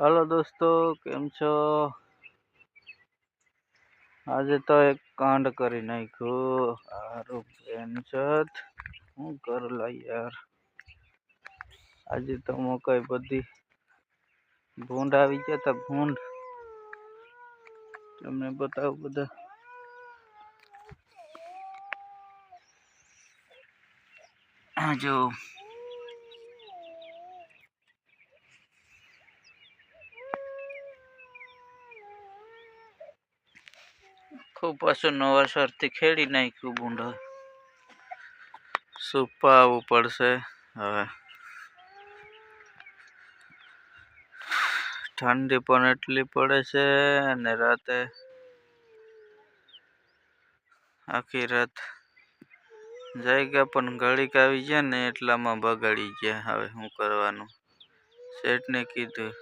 Hello દોસ્તો કેમ છો આજે તો એક કાંડ કરી નાખ્યું હારું પેનચત હું કરલા યાર આજે તો મકાઈ બધી ભૂંડ આવી ગયા તા ભૂંડ તમને બતાવું બધા આ જો ખૂબ પાછું નવાસરથી ખેડી નાખ્યું ભૂંડ. સુપા આવવું પડશે? હવે ઠંડી પણ એટલી પડે છે અને રાતે આખી રાત જાગ્યા પણ ઘડીક આવી ગયા ને એટલામાં બગાડી ગયા. હવે શું કરવાનું? શેઠને કીધું,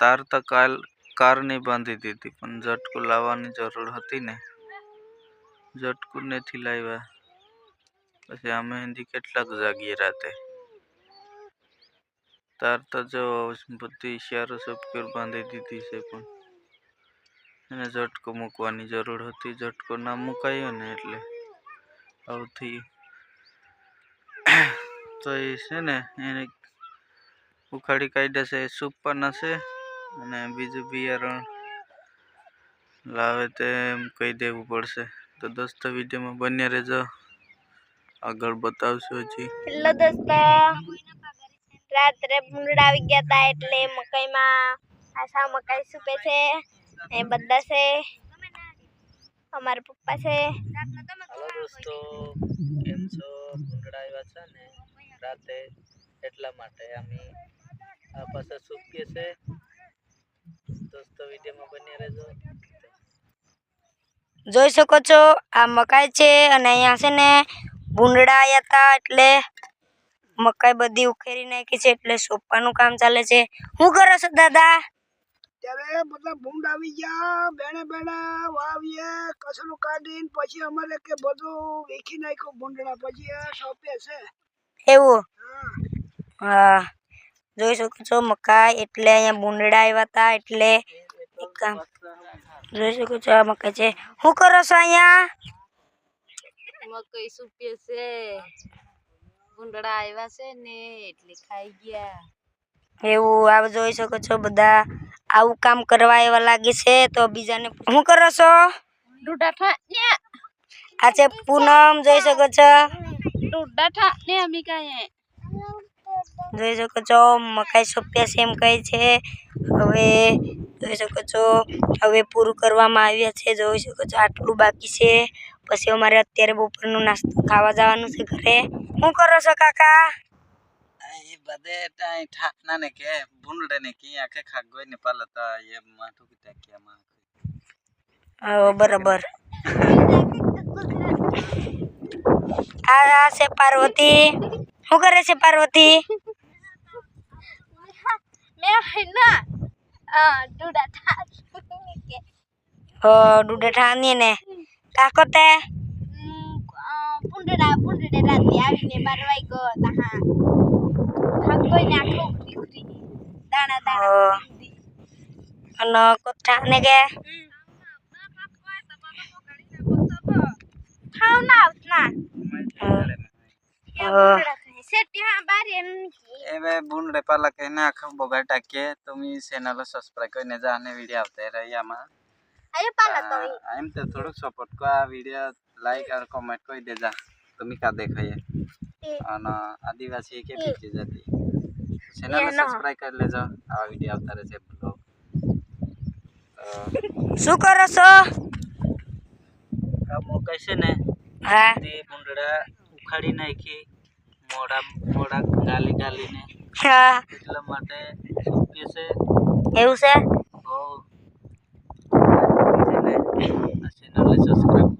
તાર તો કાલ કારની બાંધી દીધી, પણ ઝટકું લાવવાની જરૂર હતી ને. ઝટકું નથી લાવ્યા. પછી અમે હિન્દી કેટલાક જાગીએ રાતે. તાર તો જો બધી ઇશારો સબક્યોર બાંધી દીધી છે પણ એને ઝટકો મૂકવાની જરૂર હતી. ઝટકો ના મુકાયો ને એટલે આવથી તો એ છે ને, એને ઉખાડી કાઢ્યા છે, એ સુપાના છે. અને બીજું બિયારણ લાવે તેમ કહી દેવું પડશે. તો દોસ્તો વિડીયોમાં બંને રહેજો. આગળ બતાવશું હજી. હેલો દોસ્તો. રાત્રે ભૂંડડા આવી ગયા હતા એટલે મકાઈમાં આશા મકાઈ સૂપે છે એ બધા છે. અમારા પપ્પા છે. દોસ્તો કેમ છો? ભૂંડડા આવ્યા છે ને રાતે? એટલા માટે અમે આ પાસે સૂકીએ છે. દોસ્તો વિડીયોમાં બન્યા રહેજો જોઈ શકો છો આ મકાઈ છે અને અહીંયા છે ને ભૂંડડા આવ્યા હતા એટલે મકાઈ બધી ઉખેરી નાખી છે એટલે સોપાનું કામ ચાલે છે. શું કરો છો દાદા? ત્યારે બધા ભૂંડ આવી ગયા બેણે બેણે વાવીએ કચરું કાઢીને પછી અમારે કે બધું વેચી નાખ્યું ભૂંડડા પછી સોંપે છે. એવું? હા. જોઈ શકો છો મકાઈ એટલે અહીંયા ભૂંડડા આવ્યા હતા એટલે એક જોઈ શકો છો આ મકાઈ છે. શું કરો છો અહીંયા? મકાઈ સૂપીએ છે. ભૂંડડા આવ્યા છે ને એટલે ખાઈ ગયા. એવું આ જોઈ શકો છો બધા. આવું કામ કરવા એવા લાગે છે તો બીજાને શું કરો છો? આ છે પૂનમ જોઈ શકો છો. ડૂડા ઠા ને અમી કાંઈ. જોઈ શકો છો મકાઈ સોંપ્યા છે એમ કહે છે. હવે જોઈ શકો છો હવે પૂરું કરવામાં આવ્યા છે જોઈ શકો છો આટલું બાકી છે. પછી અમારે અત્યારે બપોરનું નાસ્તો ખાવા જવાનું છે ઘરે. શું કરો છો કાકા? એ બધે ત્યાં ઠાકના ને કે ભૂંડડે ને કે આખે ખાગોય ને પાલતા એ માથું કે ટાક્યા માં હા બરાબર. આ આ છે પાર્વતી. શું કરે છે પાર્વતી? મેં ના આ ડૂડા ઠા ઓ ડુડે ઠાની ને કાકો તે ભૂંડડા ભૂંડડે રાતે આવીને બાર વાગ્યો તા ખાગોઈ ને આખો ઉખરી ઉખરી દાણા દાણા ઓ. અને કોઠા ને કે ખાવ ના ના ઓ. સેટી હા બારી એમ এবে বুনরে পালা কে না খাব বগাটাকে তুমি চ্যানেল সাবস্ক্রাইব করে যা ને વિડિયો આવતા રહી આમાં આયો પાલા તો આ એમ તો થોડુંક સપોર્ટ કો આ વિડિયો લાઈક અને કોમેન્ટ કરી દેજા તમે કા દેખાય અને આદિવાસી કે બીજી જાતિ ચેનલ એનો. સબસ્ક્રાઇબ કરી લેજો આવા વિડિયો આવતા રહેશે બ્લોગ શું કરો છો આ મોકાઈ છે ને હા તે ભૂંડડા ઉખાડી નાખી મોડા મોડા ગાલી ગાલીને હા. એટલા માટે કે છે. એવું છે? આ ચેનલને સબસ્ક્રાઇબ